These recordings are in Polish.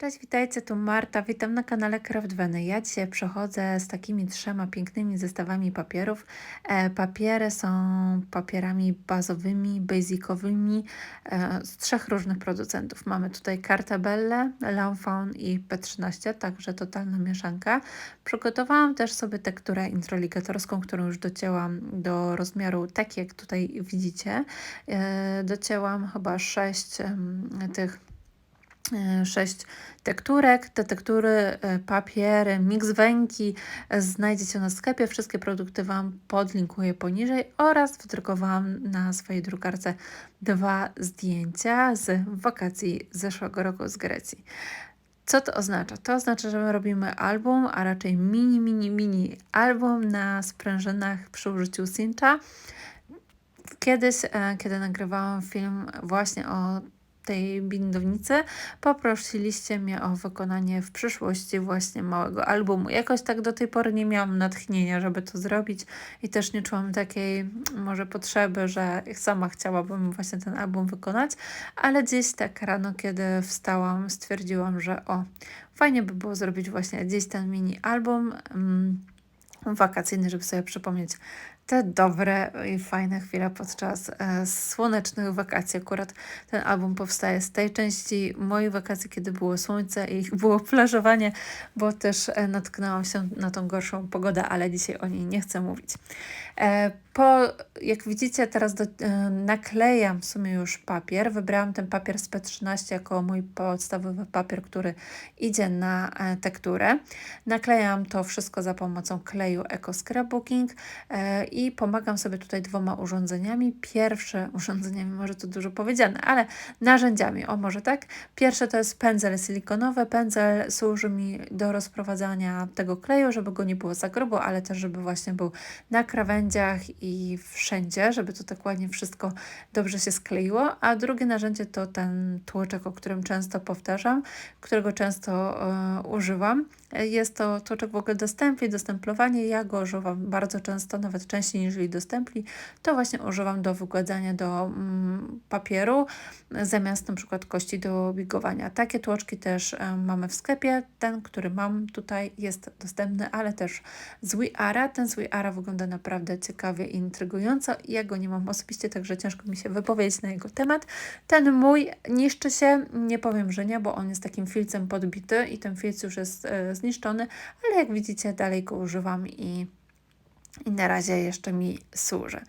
Cześć, witajcie, tu Marta, witam na kanale Craftweny. Ja dzisiaj przechodzę z takimi trzema pięknymi zestawami papierów. E, papiery są papierami bazowymi, basicowymi e, z trzech różnych producentów. Mamy tutaj Cartabelle, Lanfaun i P13, także totalna mieszanka. Przygotowałam też sobie tekturę introligatorską, którą już docięłam do rozmiaru tak jak tutaj widzicie. E, docięłam chyba sześć tych sześć tekturek. Te tektury, e, papiery, miks węgi e, znajdziecie na sklepie. Wszystkie produkty Wam podlinkuję poniżej oraz wydrukowałam na swojej drukarce dwa zdjęcia z wakacji zeszłego roku z Grecji. Co to oznacza? To oznacza, że my robimy album, a raczej mini, mini, mini album na sprężynach przy użyciu cincha. Kiedyś, e, kiedy nagrywałam film właśnie o tej bindownicy, poprosiliście mnie o wykonanie w przyszłości właśnie małego albumu. Jakoś tak do tej pory nie miałam natchnienia, żeby to zrobić i też nie czułam takiej mm, może potrzeby, że sama chciałabym właśnie ten album wykonać, ale gdzieś tak rano, kiedy wstałam, stwierdziłam, że o, fajnie by było zrobić właśnie gdzieś ten mini album. Mm, wakacyjny, żeby sobie przypomnieć te dobre i fajne chwile podczas e, słonecznych wakacji. Akurat ten album powstaje z tej części mojej wakacji, kiedy było słońce i było plażowanie, bo też e, natknęłam się na tą gorszą pogodę, ale dzisiaj o niej nie chcę mówić. E, po, jak widzicie, teraz do, naklejam w sumie już papier. Wybrałam ten papier z P13 jako mój podstawowy papier, który idzie na tekturę. Naklejam to wszystko za pomocą kleju Eco Scrapbooking e, i pomagam sobie tutaj dwoma urządzeniami. Pierwsze urządzeniami, może to dużo powiedziane, ale narzędziami, o może tak. Pierwsze to jest pędzel silikonowy. Pędzel służy mi do rozprowadzania tego kleju, żeby go nie było za grubo, ale też żeby właśnie był na krawędziach i wszędzie, żeby to tak ładnie wszystko dobrze się skleiło. A drugie narzędzie to ten tłoczek, o którym często powtarzam, którego często e, używam. Jest to tłoczek w ogóle do stempli, do stemplowania. Ja go używam bardzo często, nawet częściej niż do stempli. To właśnie używam do wygładzania do mm, papieru zamiast na przykład kości do bigowania. Takie tłoczki też e, mamy w sklepie. Ten, który mam tutaj jest dostępny, ale też z Wiara. Ten z Wiara wygląda naprawdę ciekawie i intrygująco. Ja go nie mam osobiście, także ciężko mi się wypowiedzieć na jego temat. Ten mój niszczy się, nie powiem, że nie, bo on jest takim filcem podbity i ten filc już jest e, zniszczony, ale jak widzicie dalej go używam i i na razie jeszcze mi służy.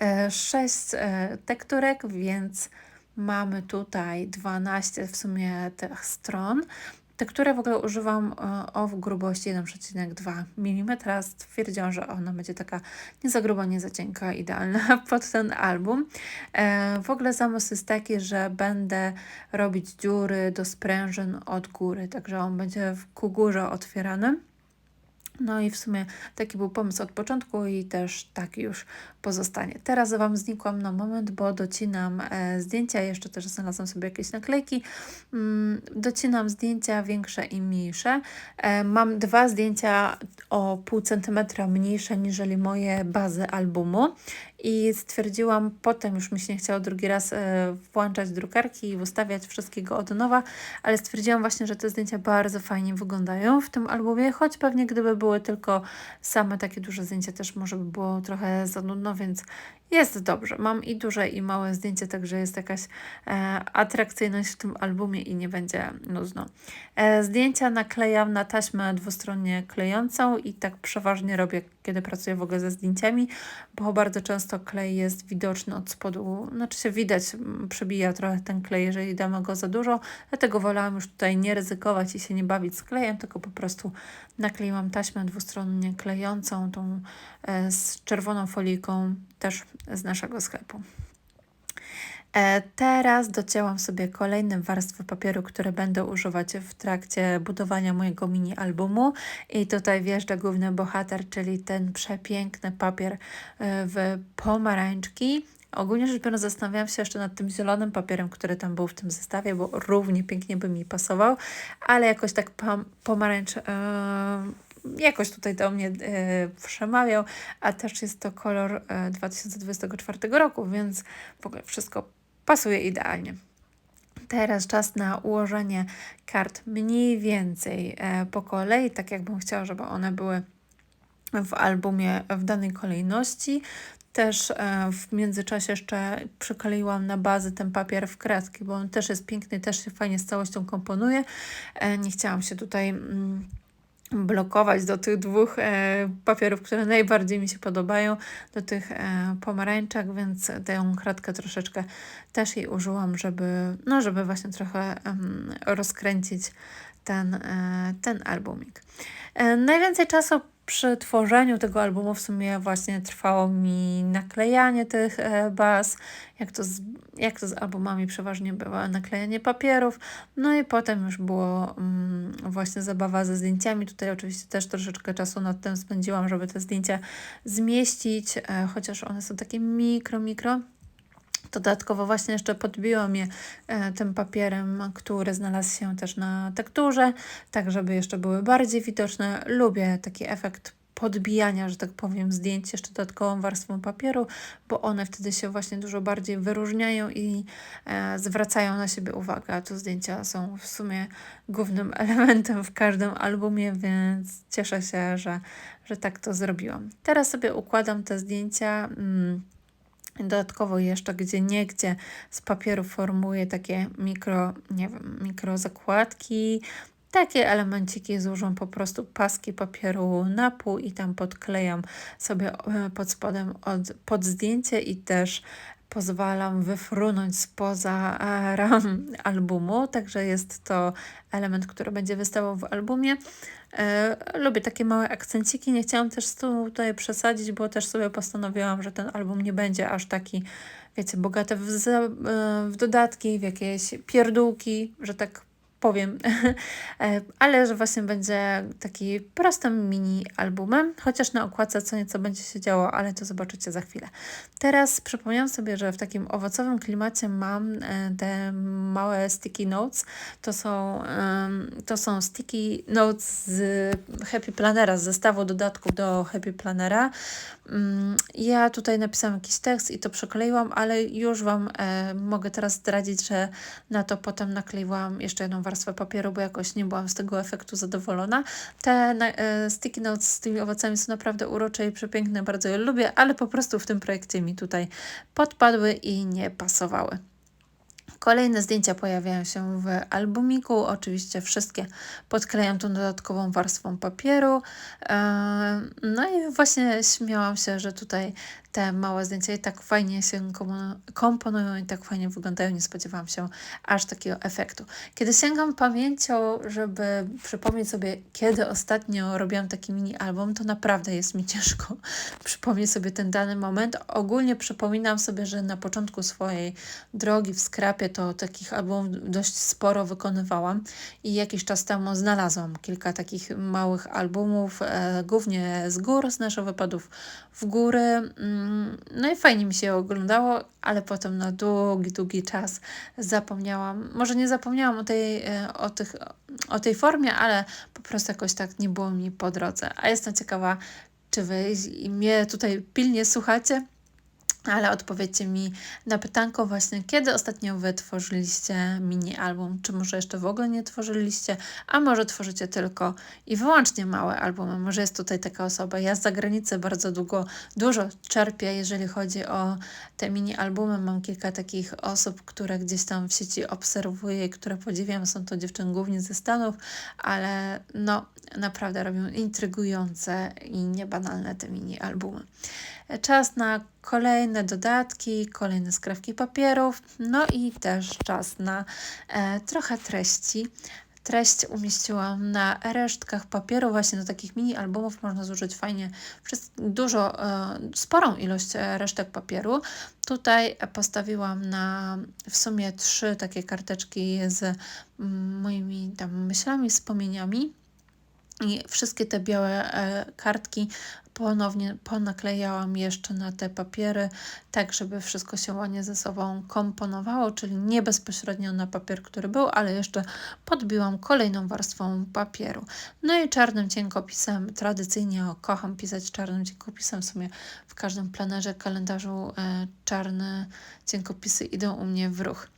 E, sześć e, tekturek, więc mamy tutaj 12 w sumie tych stron. Tekturę w ogóle używam e, o w grubości 1,2 mm. Stwierdziłam, że ona będzie taka nie za gruba, nie za cienka, idealna pod ten album. W ogóle zamysł jest taki, że będę robić dziury do sprężyn od góry, także on będzie ku górze otwierany. No i w sumie taki był pomysł od początku i też tak już pozostanie. Teraz Wam znikłam na moment, bo docinam e, zdjęcia, jeszcze też znalazłam sobie jakieś naklejki. Mm, docinam zdjęcia większe i mniejsze. E, mam dwa zdjęcia o pół centymetra mniejsze niżeli moje bazy albumu i stwierdziłam, potem już mi się nie chciało drugi raz e, włączać drukarki i ustawiać wszystkiego od nowa, ale stwierdziłam właśnie, że te zdjęcia bardzo fajnie wyglądają w tym albumie, choć pewnie gdyby były tylko same takie duże zdjęcia też może by było trochę za nudno, więc jest dobrze. Mam i duże i małe zdjęcie, także jest jakaś e, atrakcyjność w tym albumie i nie będzie nudno. E, zdjęcia naklejam na taśmę dwustronnie klejącą i tak przeważnie robię, kiedy pracuję w ogóle ze zdjęciami, bo bardzo często klej jest widoczny od spodu, znaczy się widać, przebija trochę ten klej, jeżeli damy go za dużo, dlatego wolałam już tutaj nie ryzykować i się nie bawić z klejem, tylko po prostu nakleiłam taśmę dwustronnie klejącą, tą e, z czerwoną folijką też z naszego sklepu. E, teraz docięłam sobie kolejne warstwy papieru, które będę używać w trakcie budowania mojego mini albumu. I tutaj wjeżdża główny bohater, czyli ten przepiękny papier e, w pomarańczki. Ogólnie rzecz biorąc zastanawiałam się jeszcze nad tym zielonym papierem, który tam był w tym zestawie, bo równie pięknie by mi pasował, ale jakoś tak pomarańcz... Yy jakoś tutaj do mnie e, przemawiał, a też jest to kolor e, 2024 roku, więc w ogóle wszystko pasuje idealnie. Teraz czas na ułożenie kart mniej więcej e, po kolei, tak jakbym chciała, żeby one były w albumie w danej kolejności. Też e, w międzyczasie jeszcze przykleiłam na bazę ten papier w kredki, bo on też jest piękny, też się fajnie z całością komponuje. E, nie chciałam się tutaj mm, blokować do tych dwóch e, papierów, które najbardziej mi się podobają, do tych e, pomarańczek, więc tę kratkę troszeczkę też jej użyłam, żeby, no, żeby właśnie trochę rozkręcić ten, e, ten albumik. Najwięcej czasu przy tworzeniu tego albumu w sumie właśnie trwało mi naklejanie tych e, baz, jak to, z, jak to z albumami przeważnie bywa, naklejanie papierów, no i potem już było mm, właśnie zabawa ze zdjęciami. Tutaj oczywiście też troszeczkę czasu nad tym spędziłam, żeby te zdjęcia zmieścić, e, chociaż one są takie mikro, mikro. Dodatkowo właśnie jeszcze podbiłam je e, tym papierem, który znalazł się też na tekturze, tak żeby jeszcze były bardziej widoczne. Lubię taki efekt podbijania, że tak powiem, zdjęć jeszcze dodatkową warstwą papieru, bo one wtedy się właśnie dużo bardziej wyróżniają i e, zwracają na siebie uwagę. A tu zdjęcia są w sumie głównym elementem w każdym albumie, więc cieszę się, że, że tak to zrobiłam. Teraz sobie układam te zdjęcia. Mm, Dodatkowo jeszcze gdzie niegdzie z papieru formuję takie mikro, nie wiem, mikro zakładki. Takie elemenciki złożą po prostu paski papieru na pół i tam podklejam sobie e, pod spodem od, pod zdjęcie i też pozwalam wyfrunąć spoza e, ram albumu, także jest to element, który będzie wystawał w albumie. E, lubię takie małe akcenciki, nie chciałam też tutaj przesadzić, bo też sobie postanowiłam, że ten album nie będzie aż taki, wiecie, bogaty w, w dodatki, w jakieś pierdółki, że tak powiem, e, ale że właśnie będzie taki prostym mini albumem, chociaż na okładce co nieco będzie się działo, ale to zobaczycie za chwilę. Teraz przypomniałam sobie, że w takim owocowym klimacie mam e, te małe sticky notes. To są, to są sticky notes z Happy Plannera, z zestawu dodatków do Happy Plannera. Mm, ja tutaj napisałam jakiś tekst i to przekleiłam, ale już Wam e, mogę teraz zdradzić, że na to potem nakleiłam jeszcze jedną warstwę papieru, bo jakoś nie byłam z tego efektu zadowolona. Te e, sticky notes z tymi owocami są naprawdę urocze i przepiękne, bardzo je lubię, ale po prostu w tym projekcie mi tutaj podpadły i nie pasowały. Kolejne zdjęcia pojawiają się w albumiku. Oczywiście wszystkie podklejam tą dodatkową warstwą papieru. No i właśnie śmiałam się, że tutaj te małe zdjęcia i tak fajnie się komponują i tak fajnie wyglądają. Nie spodziewałam się aż takiego efektu. Kiedy sięgam pamięcią, żeby przypomnieć sobie, kiedy ostatnio robiłam taki mini album, to naprawdę jest mi ciężko przypomnieć sobie ten dany moment. Ogólnie przypominam sobie, że na początku swojej drogi w skrapie to takich albumów dość sporo wykonywałam i jakiś czas temu znalazłam kilka takich małych albumów, e, głównie z gór, z naszych wypadów w góry. No i fajnie mi się oglądało, ale potem na długi, długi czas zapomniałam. Może nie zapomniałam o tej, e, o tych, o tej formie, ale po prostu jakoś tak nie było mi po drodze. A jestem ciekawa, czy wy mnie tutaj pilnie słuchacie ale odpowiedzcie mi na pytanko właśnie, kiedy ostatnio Wy tworzyliście mini album, czy może jeszcze w ogóle nie tworzyliście, a może tworzycie tylko i wyłącznie małe albumy. Może jest tutaj taka osoba. Ja z zagranicy bardzo długo, dużo czerpię, jeżeli chodzi o te mini albumy. Mam kilka takich osób, które gdzieś tam w sieci obserwuję, które podziwiam. Są to dziewczyny głównie ze Stanów, ale no naprawdę robią intrygujące i niebanalne te mini albumy. Czas na kolejne dodatki, kolejne skrawki papierów, no i też czas na e, trochę treści. Treść umieściłam na resztkach papieru, właśnie do takich mini albumów można zużyć fajnie przez dużo, e, sporą ilość resztek papieru. Tutaj postawiłam na w sumie trzy takie karteczki z moimi tam myślami, wspomnieniami. I wszystkie te białe e, kartki ponownie ponaklejałam jeszcze na te papiery, tak żeby wszystko się ładnie ze sobą komponowało, czyli nie bezpośrednio na papier, który był, ale jeszcze podbiłam kolejną warstwą papieru. No i czarnym cienkopisem, tradycyjnie kocham pisać czarnym cienkopisem, w sumie w każdym planerze, kalendarzu e, czarne cienkopisy idą u mnie w ruch.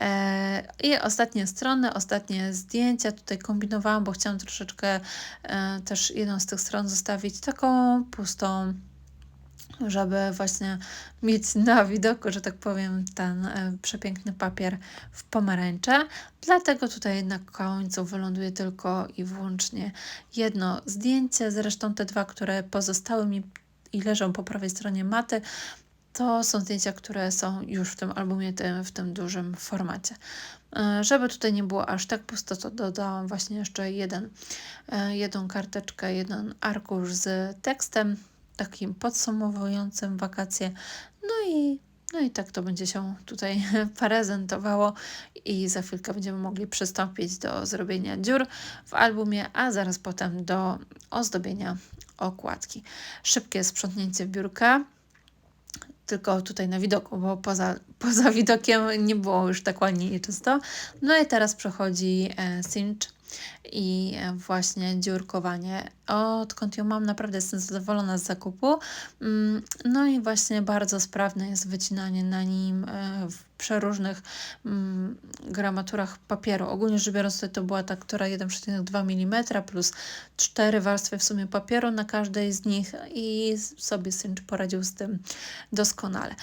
E, I ostatnie strony, ostatnie zdjęcia tutaj kombinowałam, bo chciałam troszeczkę e, też jedną z tych stron zostawić taką pustą, żeby właśnie mieć na widoku, że tak powiem, ten e, przepiękny papier w pomarańcze. Dlatego tutaj na końcu wyląduje tylko i wyłącznie jedno zdjęcie. Zresztą te dwa, które pozostały mi i leżą po prawej stronie maty, to są zdjęcia, które są już w tym albumie, tym, w tym dużym formacie. E, żeby tutaj nie było aż tak pusto, to dodałam właśnie jeszcze jeden, e, jedną karteczkę, jeden arkusz z tekstem takim podsumowującym wakacje. No i, no i tak to będzie się tutaj prezentowało i za chwilkę będziemy mogli przystąpić do zrobienia dziur w albumie, a zaraz potem do ozdobienia okładki. Szybkie sprzątnięcie biurka tylko tutaj na widoku, bo poza, poza widokiem nie było już tak ładnie i czysto. No i teraz przechodzi e, cinch i właśnie dziurkowanie. Odkąd ją mam, naprawdę jestem zadowolona z zakupu. Mm, no i właśnie bardzo sprawne jest wycinanie na nim e, w przeróżnych mm, gramaturach papieru. Ogólnie rzecz biorąc, to była ta, która 1,2 mm plus 4 warstwy w sumie papieru na każdej z nich i sobie Cinch poradził z tym doskonale.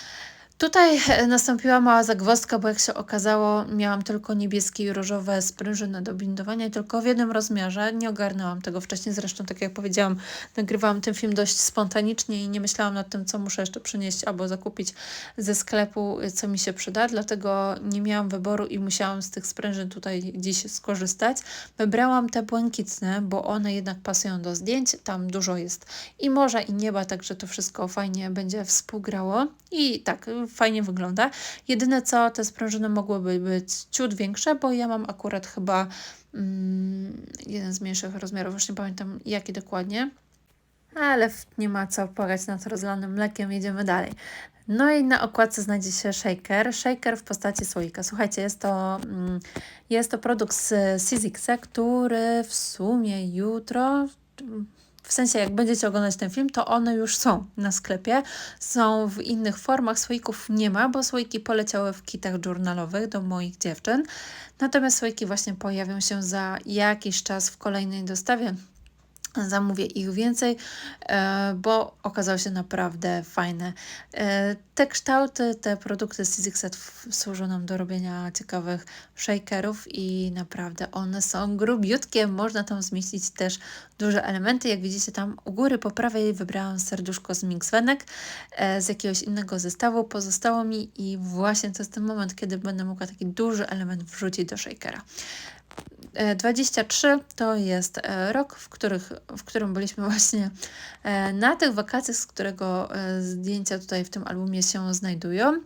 Tutaj e, nastąpiła mała zagwozdka, bo jak się okazało, miałam tylko niebieskie i różowe sprężyny do bindowania i tylko w jednym rozmiarze. Nie ogarnęłam tego wcześniej, zresztą tak jak powiedziałam, nagrywałam ten film dość spontanicznie i nie myślałam nad tym, co muszę jeszcze przynieść albo zakupić ze sklepu, co mi się przyda, dlatego nie miałam wyboru i musiałam z tych sprężyn tutaj dziś skorzystać. Wybrałam te błękitne, bo one jednak pasują do zdjęć, tam dużo jest i morza i nieba, także to wszystko fajnie będzie współgrało i tak, fajnie wygląda. Jedyne co, te sprężyny mogłyby być ciut większe, bo ja mam akurat chyba mm, jeden z mniejszych rozmiarów, już nie pamiętam jaki dokładnie. Ale nie ma co płakać nad rozlanym mlekiem, jedziemy dalej. No i na okładce znajdzie się shaker. Shaker w postaci słoika. Słuchajcie, jest to, mm, jest to produkt z Sizixa, który w sumie jutro, w sensie jak będziecie oglądać ten film, to one już są na sklepie, są w innych formach, słoików nie ma, bo słoiki poleciały w kitach journalowych do moich dziewczyn, natomiast słoiki właśnie pojawią się za jakiś czas w kolejnej dostawie zamówię ich więcej, e, bo okazały się naprawdę fajne. E, te kształty, te produkty z służą nam do robienia ciekawych shakerów i naprawdę one są grubiutkie. Można tam zmieścić też duże elementy. Jak widzicie tam u góry po prawej wybrałam serduszko z Mixwenek e, z jakiegoś innego zestawu. Pozostało mi i właśnie to jest ten moment, kiedy będę mogła taki duży element wrzucić do shakera. 23 to jest e, rok, w, których, w którym byliśmy właśnie e, na tych wakacjach, z którego e, zdjęcia tutaj w tym albumie się znajdują.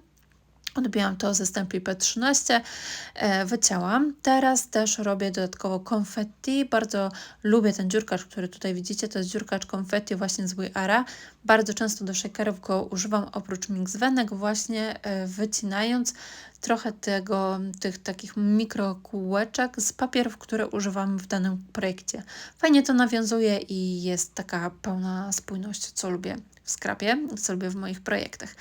Odbijam to ze Stempli P13, wycięłam. Teraz też robię dodatkowo konfetti. Bardzo lubię ten dziurkacz, który tutaj widzicie. To jest dziurkacz konfetti właśnie z Ara. Bardzo często do shakerów go używam oprócz mix wenek właśnie wycinając trochę tego, tych takich mikrokółeczek z papierów, które używam w danym projekcie. Fajnie to nawiązuje i jest taka pełna spójność, co lubię w skrapie, co lubię w moich projektach.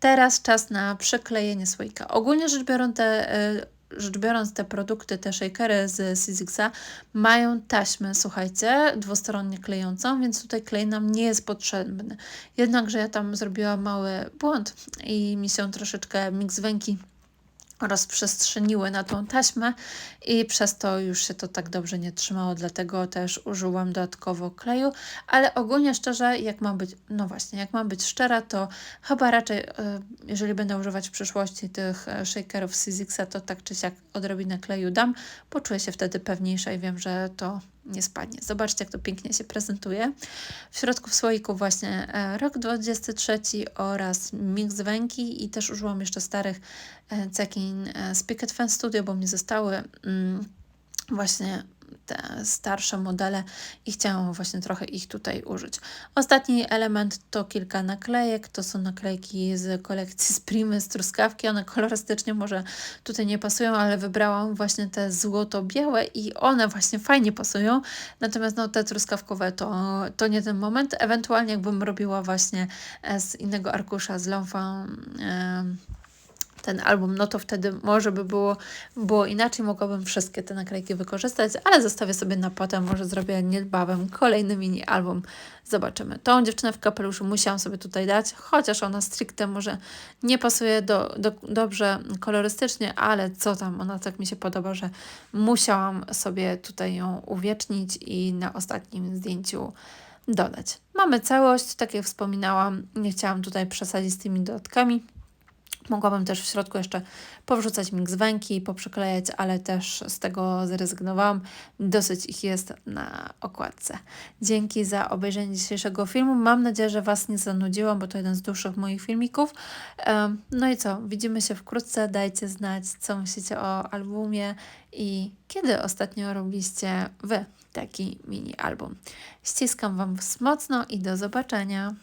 Teraz czas na przyklejenie słoika. Ogólnie rzecz biorąc, te e, rzecz biorąc, te produkty, te shakery z Sizixa mają taśmę, słuchajcie, dwustronnie klejącą, więc tutaj klej nam nie jest potrzebny. Jednakże ja tam zrobiłam mały błąd i mi się troszeczkę miks węki rozprzestrzeniły na tą taśmę i przez to już się to tak dobrze nie trzymało, dlatego też użyłam dodatkowo kleju, ale ogólnie szczerze, jak mam być, no właśnie, jak mam być szczera, to chyba raczej, e, jeżeli będę używać w przyszłości tych e, shakerów Sizixa, to tak czy siak odrobinę kleju dam, poczuję się wtedy pewniejsza i wiem, że to nie spadnie. Zobaczcie, jak to pięknie się prezentuje. W środku w słoiku właśnie e, rok 23 oraz miks węki i też użyłam jeszcze starych e, cekin e, z Picket Fan Studio, bo mi zostały mm, właśnie te starsze modele i chciałam właśnie trochę ich tutaj użyć. Ostatni element to kilka naklejek, to są naklejki z kolekcji z Primy, z truskawki, one kolorystycznie może tutaj nie pasują, ale wybrałam właśnie te złoto-białe i one właśnie fajnie pasują, natomiast no te truskawkowe to, to nie ten moment, ewentualnie jakbym robiła właśnie z innego arkusza z L'Enfant ten album, no to wtedy może by było, było inaczej, mogłabym wszystkie te naklejki wykorzystać, ale zostawię sobie na potem, może zrobię niedbawem kolejny mini album, zobaczymy. Tą dziewczynę w kapeluszu musiałam sobie tutaj dać, chociaż ona stricte może nie pasuje do, do, dobrze kolorystycznie, ale co tam, ona tak mi się podoba, że musiałam sobie tutaj ją uwiecznić i na ostatnim zdjęciu dodać. Mamy całość, tak jak wspominałam, nie chciałam tutaj przesadzić z tymi dodatkami. Mogłabym też w środku jeszcze powrzucać miks węki, poprzyklejać, ale też z tego zrezygnowałam. Dosyć ich jest na okładce. Dzięki za obejrzenie dzisiejszego filmu. Mam nadzieję, że Was nie zanudziłam, bo to jeden z dłuższych moich filmików. No i co? Widzimy się wkrótce. Dajcie znać, co myślicie o albumie i kiedy ostatnio robiliście Wy taki mini album. Ściskam Wam mocno i do zobaczenia.